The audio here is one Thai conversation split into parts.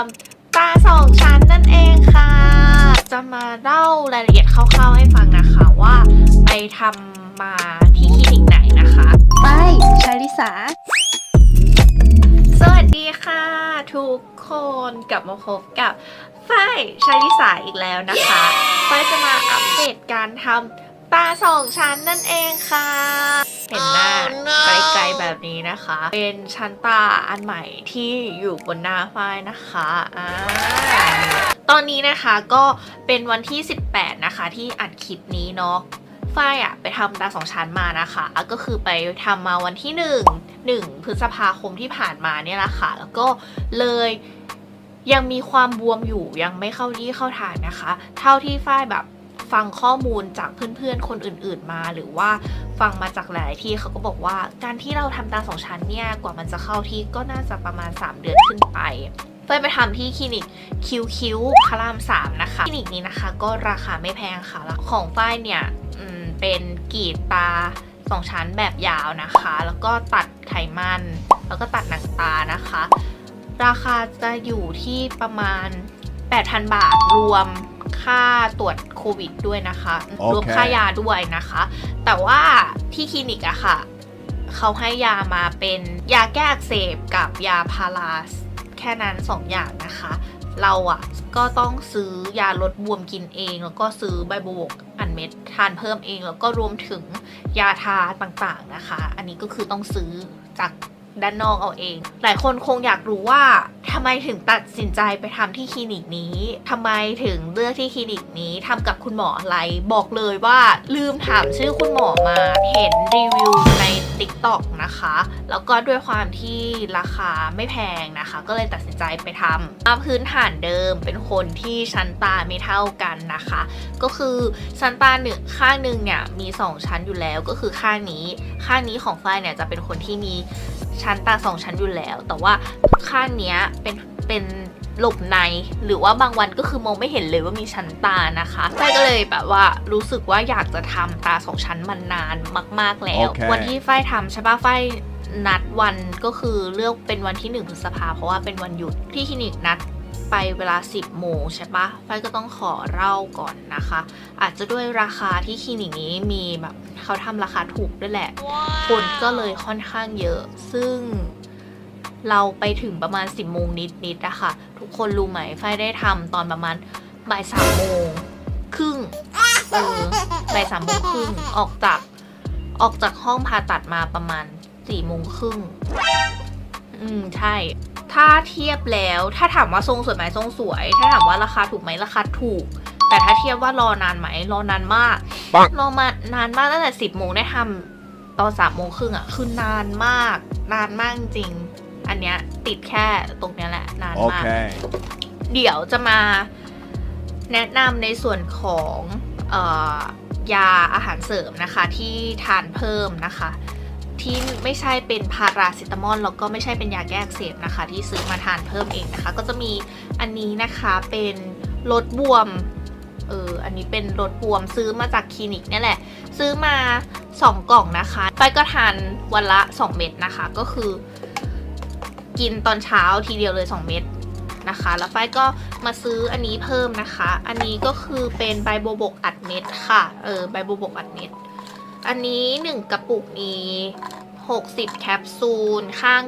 การทำตาสองชั้นนั่นเองค่ะ จะมาเล่ารายละเอียดคร่าวๆให้ฟังนะคะว่าไปทำมาที่คลินิกไหนนะคะ ไปชาลิสา สวัสดีค่ะ ทุกคนกลับมาพบกับฝ้ายชาลิสาอีกแล้วนะคะฝ้ายจะมาอัปเดตการทำตาสองชั้นนั่นเองค่ะ เห็นหน้าไกลๆแบบนี้นะคะ เป็นชั้นตาอันใหม่ที่อยู่บนหน้าฝ้ายนะคะอ่าตอนนี้นะคะก็เป็นวันที่ 18 นะคะ ที่อัดคลิปนี้เนาะฝ้ายอะไปทำตาสองชั้นมานะคะอะก็คือไปทำมาวันที่หนึ่งหนึ่งพฤษภาคมที่ผ่านมาเนี่ยแหละค่ะ แล้วก็เลยยังมีความบวมอยู่ยังไม่เข้าที่เข้าทางนะคะ เท่าที่ฝ้ายแบบ ฟังข้อมูลจากเพื่อนๆ คนอื่นๆมา หรือว่าฟังมาจากหลายที่เขาก็บอกว่า การที่เราทำตาสองชั้นเนี่ยกว่ามันจะเข้าที่ก็น่าจะประมาณ 3 เดือนขึ้นไปฝ้ยไปทำที่คลินิกคิวคิวพระรามสามนะคะคลินิกนี้นะคะ ก็ราคาไม่แพงค่ะแล้วของฝ้ายเนี่ยเป็นกรีดตาสองชั้นแบบยาวนะคะ แล้วก็ตัดไขมัน แล้วก็ตัดหนังตานะคะ ราคาจะอยู่ที่ประมาณ 8,000 บาทรวม ค่าตรวจโควิดด้วยนะคะโอเครวมค่ายาด้วยนะคะ แต่ว่าที่คลินิกอะค่ะ เขาให้ยามาเป็นยาแก้อักเสบกับยาพาราสแค่นั้น2อย่างนะคะ เราอะ่ะก็ต้องซื้อยาลดบวมกินเอง แล้วก็ซื้อใบบัวบกอันเม็ดทานเพิ่มเอง แล้วก็รวมถึงยาทาต่างๆนะคะ อันนี้ก็คือต้องซื้อจาก ด้านนอกเอาเอง หลายคนคงอยากรู้ว่าทำไมถึงตัดสินใจไปทำที่คลินิกนี้ทำไมถึงเลือกที่คลินิกนี้ทำกับคุณหมออะไร บอกเลยว่าลืมถามชื่อคุณหมอมา เห็นรีวิวใน TikTok นะคะ แล้วก็ด้วยความที่ราคาไม่แพงนะคะ ก็เลยตัดสินใจไปทำตาพื้นฐานเดิมเป็นคนที่ชั้นตาไม่เท่ากันนะคะ ก็คือชั้นตาหนึ่งข้างหนึ่งเนี่ยมี 2 ชั้นอยู่แล้วก็คือข้างนี้ ข้างนี้ของฝ้ายเนี่ยจะเป็นคนที่มีชั้นตาสองชั้นอยู่แล้ว แต่ว่าข้างเนี้ยเป็นเป็น หลบใน หรือว่าบางวันก็คือมองไม่เห็นเลยว่ามีชั้นตานะคะฝ้ายก็เลยแบบว่ารู้สึกว่าอยากจะทำตาสองชั้นมานานมาก ๆแล้วโอเควันที่ฝ้ายทำใช่ปะฝ้ายนัดวันก็คือเลือกเป็นวันที่ 1 พฤษภาเพราะว่าเป็นวันหยุดที่คลินิกนัดไปเวลา 10 โมงใช่ปะฝ้ายก็ต้องขอเล่าก่อนนะคะ อาจจะด้วยราคาที่คลินิกนี้มีแบบเขาทำราคาถูกด้วยแหละคนก็เลยค่อนข้างเยอะ ซึ่ง เราไปถึงประมาณ 10โมงนิดๆนะคะทุกคนรู้ไหมฝ้ายได้ทำตอนประมาณบ่ายสามโมงครึ่งเออบ่ายสามโมงครึ่งออกจากออกจากห้องผ่าตัดมาประมาณสี่โมงครึ่งอืมใช่ ถ้าเทียบแล้วถ้าถามว่าทรงสวยไหมทรงสวย ถ้าถามว่าราคาถูกไหมราคาถูก แต่ถ้าเทียบว่ารอนานไหมรอนานมากปังรอมานานมากตั้งแต่สิบโมงได้ทำตอนสามโมงครึ่งอะคือนานมาก นานมากจริง อันเนี้ยติดแค่ตรงเนี้ยแหละนานมาก Okay. เดี๋ยวจะมาแนะนำในส่วนของเออยาอาหารเสริมนะคะที่ทานเพิ่มนะคะ ที่ไม่ใช่เป็นพาราซิตามอลแล้วก็ไม่ใช่เป็นยาแก้อักเสบนะคะ ที่ซื้อมาทานเพิ่มเองนะคะ ก็จะมีอันนี้นะคะเป็นลดบวมเอออันนี้เป็นลดบวมซื้อมาจากคลินิกเนี่ยแหละ ซื้อมา 2 กล่องนะคะ ไปก็ทานวันละ 2 เม็ดนะคะ ก็คือ กินตอนเช้าทีเดียวเลย 2 เม็ดนะคะ แล้วฝ้ายก็มาซื้ออันนี้เพิ่มนะคะ อันนี้ก็คือเป็นใบโบบกอัดเม็ดค่ะ เออใบโบบกอัดเม็ด อันนี้ 1 กระปุกมี60 แคปซูล ข้าง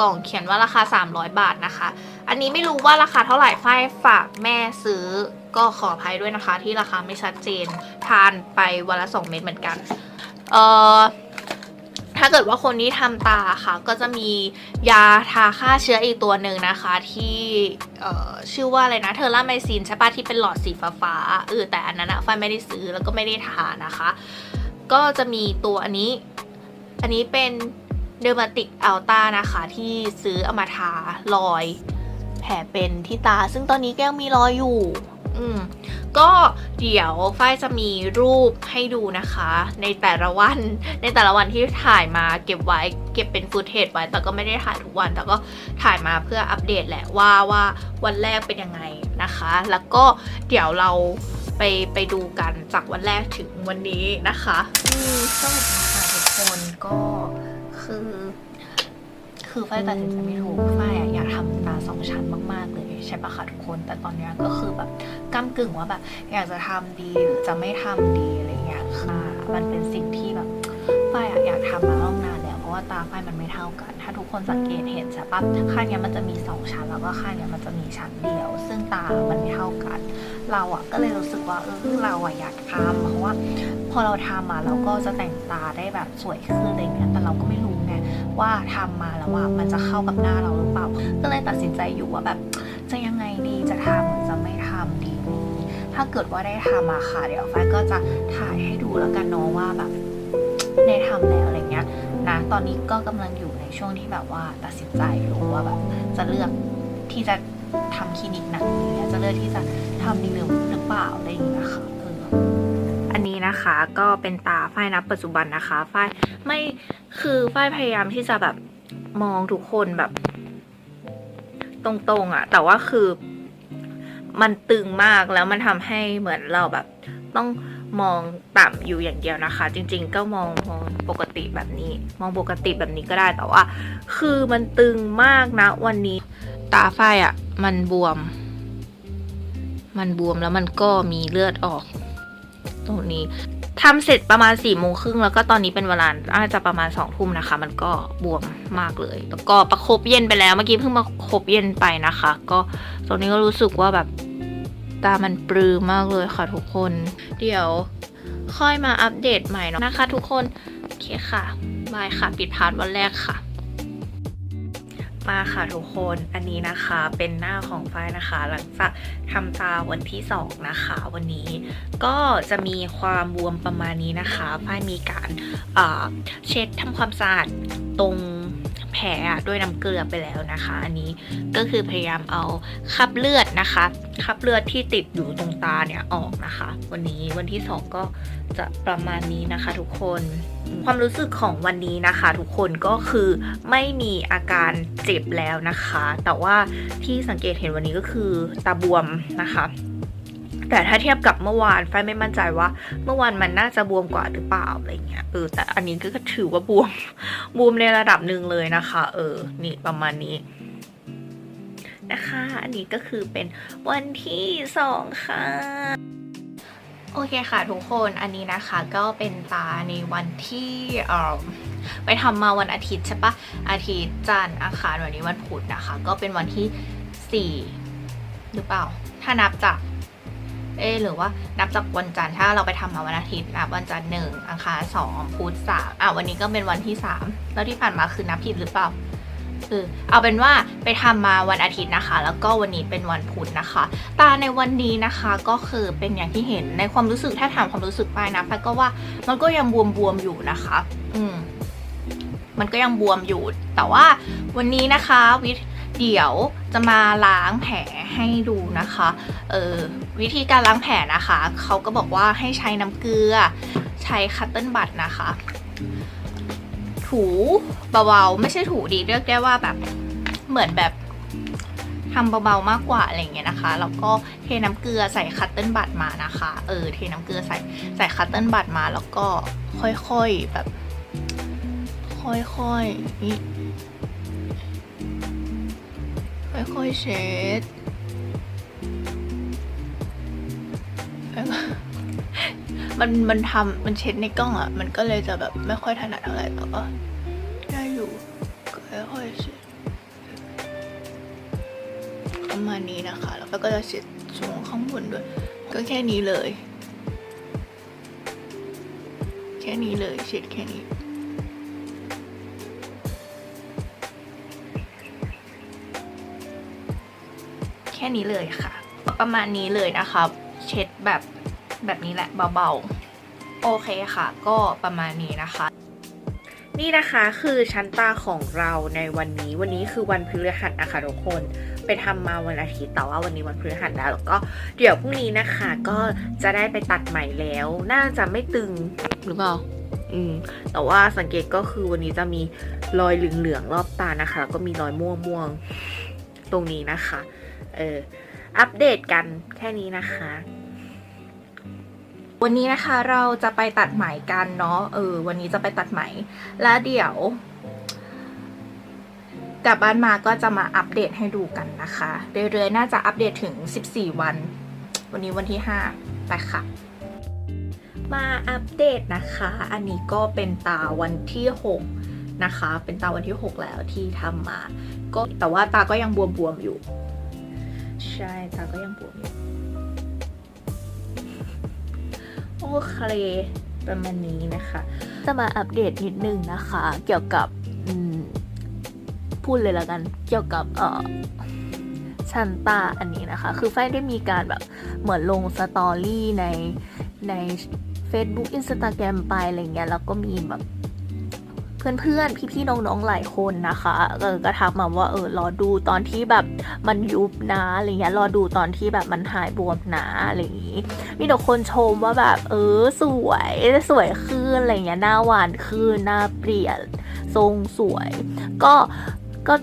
กล่องเขียนว่าราคา 300 บาทนะคะ อันนี้ไม่รู้ว่าราคาเท่าไหร่ฝ้ายฝากแม่ซื้อก็ขออภัยด้วยนะคะ ที่ราคาไม่ชัดเจน ทานไปวันละ 2 เม็ดเหมือนกัน เออ ถ้าเกิดว่าคนที่ทำตาค่ะ ก็จะมียาทาฆ่าเชื้ออีกตัวหนึ่งนะคะ ที่ชื่อว่าอะไรนะเทอร่าไมซินใช่ปะที่เป็นหลอดสีฟ้าๆเออแต่อันนั้นอะฟ้าไม่ได้ซื้อแล้วก็ไม่ได้ทานะคะ ก็จะมีตัวอันนี้ อันนี้เป็นเดอร์มาติกอัลต้านะคะ ที่ซื้อเอามาทารอย ผลเป็นที่ตา ซึ่งตอนนี้ก็ยังมีรอยอยู่ อืมก็เดี๋ยวฝ้ายจะมีรูปให้ดูนะคะ ในแต่ละวันในแต่ละวันที่ถ่ายมาเก็บไว้เก็บเป็นฟุตเทจไว้ แต่ก็ไม่ได้ถ่ายทุกวัน แต่ก็ถ่ายมาเพื่ออัปเดตแหละว่าว่าวันแรกเป็นยังไงนะคะ แล้วก็เดี๋ยวเราไปไปดูกันจากวันแรกถึงวันนี้นะคะอืมสวัสดีค่ะทุกคนก็คือ คือฝ้ายตัดสินใจไม่ถูกฝ้ายอะอยากทำตา สองชั้นมากๆเลยใช่ปะคะทุกคน แต่ตอนนี้ก็คือแบบก้ากึ่งว่าแบบ อยากจะทำดีหรือจะไม่ทำดีอะไรเงี้ยค่ะ มันเป็นสิ่งที่แบบฝ้ายอยากทำมาตั้งนานแล้วเพราะว่าตาฝ้ายมันไม่เท่ากัน ถ้าทุกคนสังเกตเห็นใช่ปะข้างเนี้ยมันจะมีสองชั้นแล้วก็ข้างเนี้ยมันจะมีชั้นเดียว ซึ่งตามันไม่เท่ากัน เราอะก็เลยรู้สึกว่าเออเราอะอยากทำเพราะว่า พอเราทำมาเราก็จะแต่งตาได้แบบสวยขึ้นอะไรเงี้ยแต่เราก็ไม่รู้ ว่าทำมาแล้วว่ามันจะเข้ากับหน้าเราหรือเปล่า ก็เลยตัดสินใจอยู่ว่าแบบจะยังไงดีจะทำหรือจะไม่ทำดี ถ้าเกิดว่าได้ทำมาค่ะเดี๋ยวฝ้ายก็จะถ่ายให้ดูแล้วกันเนาะว่าแบบได้ทำแล้วอะไรเงี้ยนะตอนนี้ก็กำลังอยู่ในช่วงที่แบบว่าตัดสินใจอยู่ว่าแบบจะเลือกที่จะทำคลินิกหนเนี่ยจะเลือกที่จะทำดีหรือหรือเปล่าอะไรอย่างเงี้ยค่ะ นะคะ ก็เป็นตาฝ้ายนะปัจจุบันนะคะฝ้ายไม่คือฝ้ายพยายามที่จะแบบมองทุกคนแบบ ตรงๆอะแต่ว่าคือ มันตึงมากแล้วมันทำให้เหมือนเราแบบ ต้องมองต่ำอยู่อย่างเดียวนะคะ จริง ๆ ก็มองมองปกติแบบนี้ มองปกติแบบนี้ก็ได้แต่ว่า คือมันตึงมากนะ วันนี้ ตาฝ้ายอะ่ะ มันบวม มันบวมแล้วมันก็มีเลือดออก ตรงนี้ทำเสร็จประมาณสี่โมงครึ่งแล้วก็ตอนนี้เป็นเวลาน่าจะประมาณสองทุ่มนะคะ มันก็บวมมากเลย แล้วก็ประคบเย็นไปแล้วเมื่อกี้เพิ่งมาคบเย็นไปนะคะ ก็ตรงนี้ก็รู้สึกว่าแบบตามันปลือมากเลยค่ะทุกคน เดี๋ยวค่อยมาอัปเดตใหม่เนาะนะคะ ทุกคน โอเคค่ะบายค่ะ ปิดพาร์ทวันแรกค่ะ มาค่ะทุกคนอันนี้นะคะเป็นหน้าของฝ้ายนะคะ หลังจากทำตาวันที่สองนะคะ วันนี้ก็จะมีความบวมประมาณนี้นะคะฝ้ายมีการเอ่อเช็ดทำความสะอาดตรง แผลด้วยน้ำเกลือไปแล้วนะคะ อันนี้ก็คือพยายามเอาคราบเลือดนะคะคราบเลือดที่ติดอยู่ตรงตาเนี่ยออกนะคะ วันนี้วันที่สองก็จะประมาณนี้นะคะทุกคนความรู้สึกของวันนี้นะคะ ทุกคนก็คือไม่มีอาการเจ็บแล้วนะคะ แต่ว่าที่สังเกตเห็นวันนี้ก็คือตาบวมนะคะ แต่ถ้าเทียบกับเมื่อวานไฟไม่มั่นใจว่า เมื่อวานมันน่าจะบวมกว่าหรือเปล่าอะไรเงี้ยเออแต่อันนี้ก็ถือว่าบวมบวมในระดับหนึ่งเลยนะคะ เออ นี่ประมาณนี้นะคะ อันนี้ก็คือเป็นวันที่สองค่ะโอเคค่ะทุกคนอันนี้นะคะก็เป็นตาในวันที่เอ่อไปทำมาวันอาทิตย์ใช่ปะอาทิตย์จันทร์อังคารวันนี้วันพุธนะคะ ก็เป็นวันที่สี่หรือเปล่า ถ้านับจาก เอะหรือว่านับจากวันจันทร์ถ้าเราไปทำมาวันอาทิตย์นับวันจันทร์หนึ่งอังคารสองพุธสามอะวันนี้ก็เป็นวันที่สามแล้วที่ผ่านมาคือนับผิดหรือเปล่าเออเอาเป็นว่าไปทำมาวันอาทิตย์นะคะ แล้วก็วันนี้เป็นวันพุธนะคะ ตาในวันนี้นะคะก็คือเป็นอย่างที่เห็นในความรู้สึกถ้าถามความรู้สึกไปนะไปก็ว่ามันก็ยังบวมๆอยู่นะคะ อืมมันก็ยังบวมอยู่ แต่ว่าวันนี้นะคะวิธ เดี๋ยวจะมาล้างแผลให้ดูนะคะ เออวิธีการล้างแผลนะคะ เขาก็บอกว่าให้ใช้น้ำเกลือ ใช้คัตเติ้ลบัตนะคะ ถูเบาๆ ไม่ใช่ถูดีเรียกได้ว่าแบบเหมือนแบบทำเบาๆมากกว่าอะไรเงี้ยนะคะแล้วก็เทน้ำเกลือใส่คัตเติ้ลบัตมานะคะ เออเทน้ำเกลือใส่ใส่คัตเติ้ลบัตมาแล้วก็ค่อยๆแบบ ค่อยๆนี่ ค่อยๆเช็ดมันมันทำมันเช็ดในกล้องอะ่ะ มันก็เลยจะแบบไม่ค่อยถนัดเท่าไหร่แต่ก็ได้อยู่ก็ค่อยๆเช็ดประมาณนี้นะคะ แล้วก็จะเช็ดช่วงข้างบนด้วย ก็แค่นี้เลย แค่นี้เลยเช็ดแค่นี้ แค่นี้เลยค่ะ ประมาณนี้เลยนะคะเช็ดแบบแบบนี้แหละเบาๆ โอเคค่ะ ก็ประมาณนี้นะคะนี่นะคะคือชั้นตาของเราในวันนี้วันนี้คือวันพฤหัสนะคะทุกคนไปทำมาวันอาทิตย์แต่ว่าวันนี้วันพฤหัสแล้วแล้วก็เดี๋ยวพรุ่งนี้นะคะก็จะได้ไปตัดใหม่แล้ว น่าจะไม่ตึงหรือเปล่าอืมแต่ว่าสังเกตก็คือวันนี้จะมีรอยเหลืองๆรอบตานะคะแล้วก็มีรอยม่วงๆตรงนี้นะคะ เออ อัปเดตกันแค่นี้นะคะ วันนี้นะคะเราจะไปตัดไหมกันเนาะ เออ วันนี้จะไปตัดไหม แล้วเดี๋ยว กลับบ้านมาก็จะมาอัปเดตให้ดูกันนะคะ เรื่อยๆ น่าจะอัปเดตถึง 14 วัน วันนี้วันที่ 5 ไปค่ะมาอัปเดตนะคะ อันนี้ก็เป็นตาวันที่ 6 นะคะ เป็นตาวันที่ 6 แล้วที่ทำมา ก็แต่ว่าตาก็ยังบวมๆอยู่ ใช่ตาก็ยังบวมอยู่โอเคประมาณนี้นะคะ จะมาอัปเดตนิดนึงนะคะ เกี่ยวกับพูดเลยละกัน เกี่ยวกับเออชันตาอันนี้นะคะ คือไฟได้มีการแบบเหมือนลงสตอรี่ในใน Facebook Instagram ไปอะไรเงี้ยแล้วก็มีแบบ เพื่อนๆ พี่ๆ น้องๆ หลายคนนะคะเออก็ทักมาว่าเออรอดูตอนที่แบบมันยุบนะอะไรเงี้ยรอดูตอนที่แบบมันหายบวมนะอะไรอย่างงี้ มีแต่คนชมว่าแบบเออสวยสวยขึ้นอะไรเงี้ยหน้าหวานขึ้นหน้าเปลี่ยนทรงสวย ก็ก็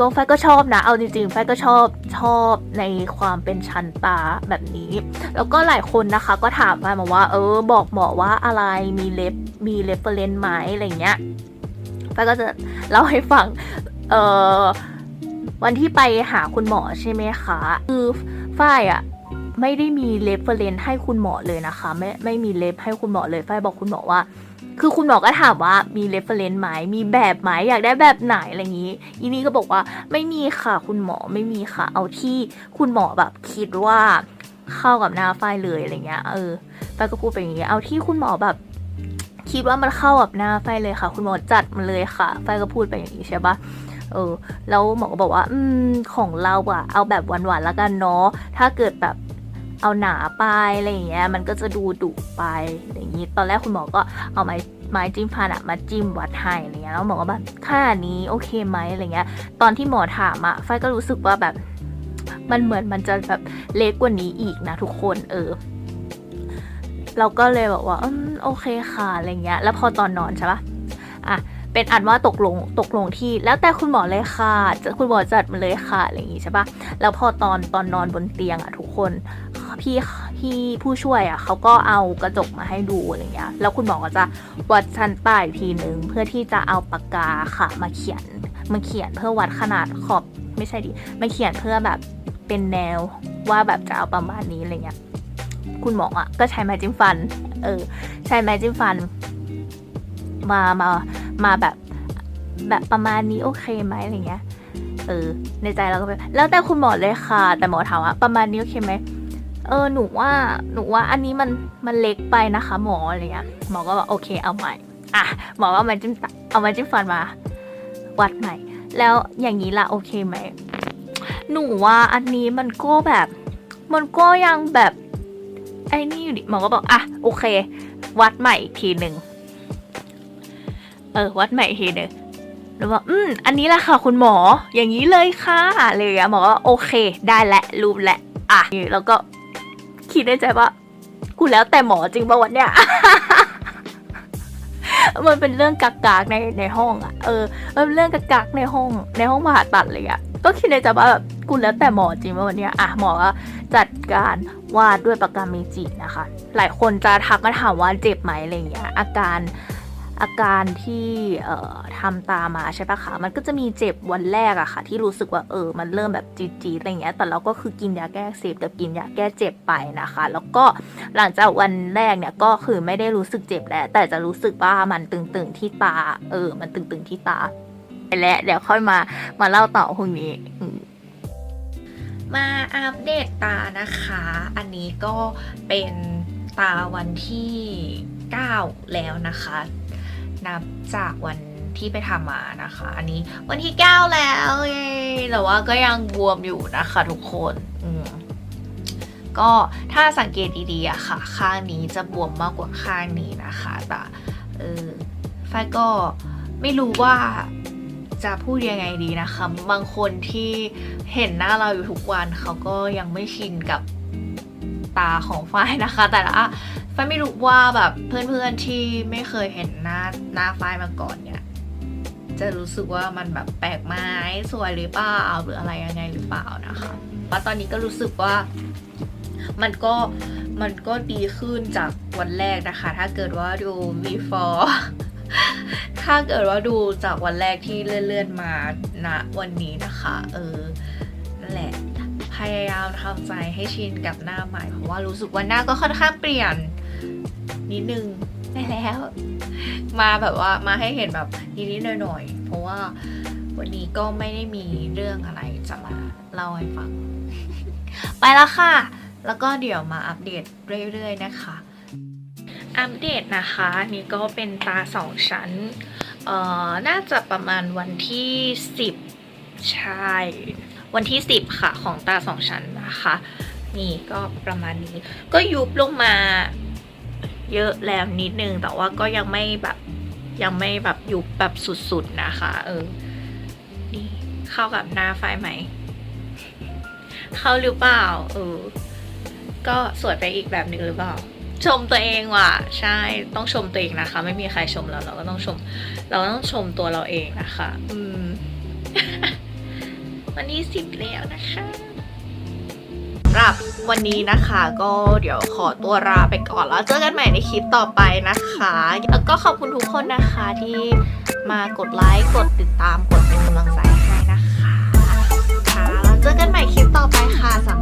ก็แฟก็ชอบนะ เอาจริงๆ แฟก็ชอบชอบในความเป็นชันตาแบบนี้ แล้วก็หลายคนนะคะก็ถามมาว่า เออ บอกหมอว่าอะไรมีเล็บมีเรฟเฟรนซ์ไหมอะไรเงี้ยแฟก็จะเล่าให้ฟัง เออวันที่ไปหาคุณหมอใช่ไหมคะ คือฝ้ายอะ ไม่ได้มีเล็บเฟรนให้คุณหมอเลยนะคะ ไม่ไม่มีเล็บให้คุณหมอเลยฝ้ายบอกคุณหมอว่า คือคุณหมอก็ถามว่ามีเล็บเฟรนไหมมีแบบไหมอยากได้แบบไหนอะไรอย่างนี้อีนี่ก็บอกว่าไม่มีค่ะคุณหมอไม่มีค่ะ เอาที่คุณหมอแบบคิดว่าเข้ากับหน้าฝ้ายเลยอะไรเงี้ยเออฝ้ายก็พูดไปอย่างเงี้ยเอาที่คุณหมอแบบคิดว่ามันเข้ากับหน้าฝ้ายเลยค่ะ คุณหมอจัดมาเลยค่ะฝ้ายก็พูดไปอย่างนี้ใช่ปะเออ แล้วหมอก็บอกว่า อืม ของเราอะเอาแบบหวานๆแล้วกันเนาะ ถ้าเกิดแบบ เอาหนาไปอะไรอย่างเงี้ยมันก็จะดูดุไปอะไรอย่างงี้ตอนแรกคุณหมอก็เอาไม้ไม้จิ้มฟันอะมาจิ้มวัดให้อะไรเงี้ยแล้วหมอก็แบบค่านี้โอเคไหมอะไรเงี้ย ตอนที่หมอถามอะฝ้ายก็รู้สึกว่าแบบมันเหมือนมันจะแบบเล็กกว่านี้อีกนะทุกคนเออเราก็เลยบอกว่าอโอเคค่ะอะไรเงี้ย แล้วพอตอนนอนใช่ปะอะเป็นอันว่าตกลงตกลงที่แล้วแต่คุณหมอเลยค่ะจะคุณหมอจัดมาเลยค่ะอะไรอย่างงี้ใช่ปะแล้วพอตอนตอนนอนบนเตียงอะทุกคน พี่พี่ผู้ช่วยอะเขาก็เอากระจกมาให้ดูอะไรเงี้ย แล้วคุณหมอก็จะวัดชั้นใต้อีกทีหนึ่งเพื่อที่จะเอาปากกาค่ะ มาเขียนมาเขียนเพื่อวัดขนาดขอบไม่ใช่ดิมาเขียนเพื่อแบบเป็นแนวว่าแบบจะเอาประมาณนี้อะไรเงี้ย คุณหมออะก็ใช้ไม้จิ้มฟัน เออ ใช้ไม้จิ้มฟัน มามามาแบบแบบประมาณนี้โอเคไหมอะไรเงี้ยเออในใจเราก็แบบแล้วแต่คุณหมอเลยค่ะ แต่หมอถามว่าประมาณนี้โอเคไหม เออหนูว่าหนูว่าอันนี้มันมันเล็กไปนะคะ หมออะไรเงี้ยหมอก็บอกโอเคเอาใหม่อะหมอก็เอามาจิ้มตาเอามาจิ้มฟันมา วัดใหม่ แล้วอย่างนี้ละโอเคไหมหนูว่าอันนี้มันก็แบบ มันก็ยังแบบไอ้นี่อยู่ดิหมอก็บอกอะโอเค วัดใหม่อีกทีหนึ่งเออ วัดใหม่อีกทีหนึ่งแล้วบอกอืมอันนี้แหละค่ะคุณหมอ อย่างนี้เลยค่ะเลยอะหมอก็โอเค ได้และรูปและอะแล้วก็ คิดในใจว่า กูแล้วแต่หมอจริงป่ะวันเนี้ยมันเป็นเรื่องกักกๆในในห้องอะเออมันเป็นเรื่องกักกๆในห้อง ในห้องผ่าตัดเลยอะก็คิดในใจว่าแบบกูแล้วแต่หมอจริงป่ะวันเนี้ยอะหมอก็จัดการวาดด้วยปากกาเมจินะคะ หลายคนจะทักมาถามว่าเจ็บไหมอะไรเงี้ย อาการ อาการที่ทำตามาใช่ปะคะ มันก็จะมีเจ็บวันแรกอะค่ะ ที่รู้สึกว่าเออ มันเริ่มแบบจีดๆอะไรเงี้ย แต่เราก็คือกินยาแก้เสพแต่กินยาแก้เจ็บไปนะคะ แล้วก็หลังจากวันแรกเนี่ยก็คือไม่ได้รู้สึกเจ็บแล้ว แต่จะรู้สึกว่ามันตึงๆที่ตา เออ มันตึงๆที่ตาไปแล้วเดี๋ยวค่อยมามาเล่าต่อพรุ่งนี้มมาอัปเดตตานะคะ อันนี้ก็เป็นตาวันที่ 9 แล้วนะคะ นับจากวันที่ไปทำมานะคะ อันนี้วันที่9แล้วเย้แต่ว่าก็ยังบวมอยู่นะคะทุกคนอืมก็ถ้าสังเกตดีๆอะค่ะ ข้างนี้จะบวมมากกว่าข้างนี้นะคะ แต่เออฝ้ายก็ไม่รู้ว่าจะพูดยังไงดีนะคะ บางคนที่เห็นหน้าเราอยู่ทุกวันเขาก็ยังไม่ชินกับตาของฝ้ายนะคะ แต่ละฝ้ายไม่รู้ว่าแบบเพื่อนๆที่ไม่เคยเห็นหน้าหน้าฝ้ายมาก่อนเนี่ยจะรู้สึกว่ามันแบบแปลกไหมสวยหรือเปล่าหรืออะไรยังไงหรือเปล่านะคะว่าตอนนี้ก็รู้สึกว่ามันก็มันก็ดีขึ้นจากวันแรกนะคะ ถ้าเกิดว่าดู before ถ้าเกิดว่าดูจากวันแรกที่เลื่อนๆมาณวันนี้นะคะ เออนั่นแหละพยายามทำใจให้ชินกับหน้าใหม่ เพราะว่ารู้สึกว่าหน้าก็ค่อนข้างเปลี่ยน นิดนึงได้แล้ว มาแบบว่ามาให้เห็นแบบนิดๆหน่อยๆเพราะว่าวันนี้ก็ไม่ได้มีเรื่องอะไรจะมาเล่าให้ฟัง ไปแล้วค่ะ แล้วก็เดี๋ยวมาอัปเดตเรื่อยๆนะคะ อัปเดตนะคะนี่ก็เป็นตาสองชั้นเอ่อน่าจะประมาณวันที่ 10 ใช่ วันที่ 10 ค่ะ ของตาสองชั้นนะคะ นี่ก็ประมาณนี้ ก็ยุบลงมา เยอะแล้วนิดนึง แต่ว่าก็ยังไม่แบบยังไม่แบบอยุบแบบสุดๆนะคะ เออ นี่เข้ากับหน้าไฟไหม เข้าหรือเปล่า เออ ก็สวยไปอีกแบบหนึ่งหรือเปล่า ชมตัวเองว่ะ ใช่ ต้องชมตัวเองนะคะ ไม่มีใครชมเราเราก็ต้องชม เราต้องชมตัวเราเองนะคะ อืม วันนี้สิบแล้วนะคะ หรับวันนี้นะคะก็เดี๋ยวขอตัวลาไปก่อนแล้วเจอกันใหม่ในคลิปต่อไปนะคะ แล้วก็ขอบคุณทุกคนนะคะที่มากดไลค์กดติดตามกดเป็นกำลังใจให้นะคะค่ะแล้วเจอกันใหม่คลิปต่อไปค่ะสำ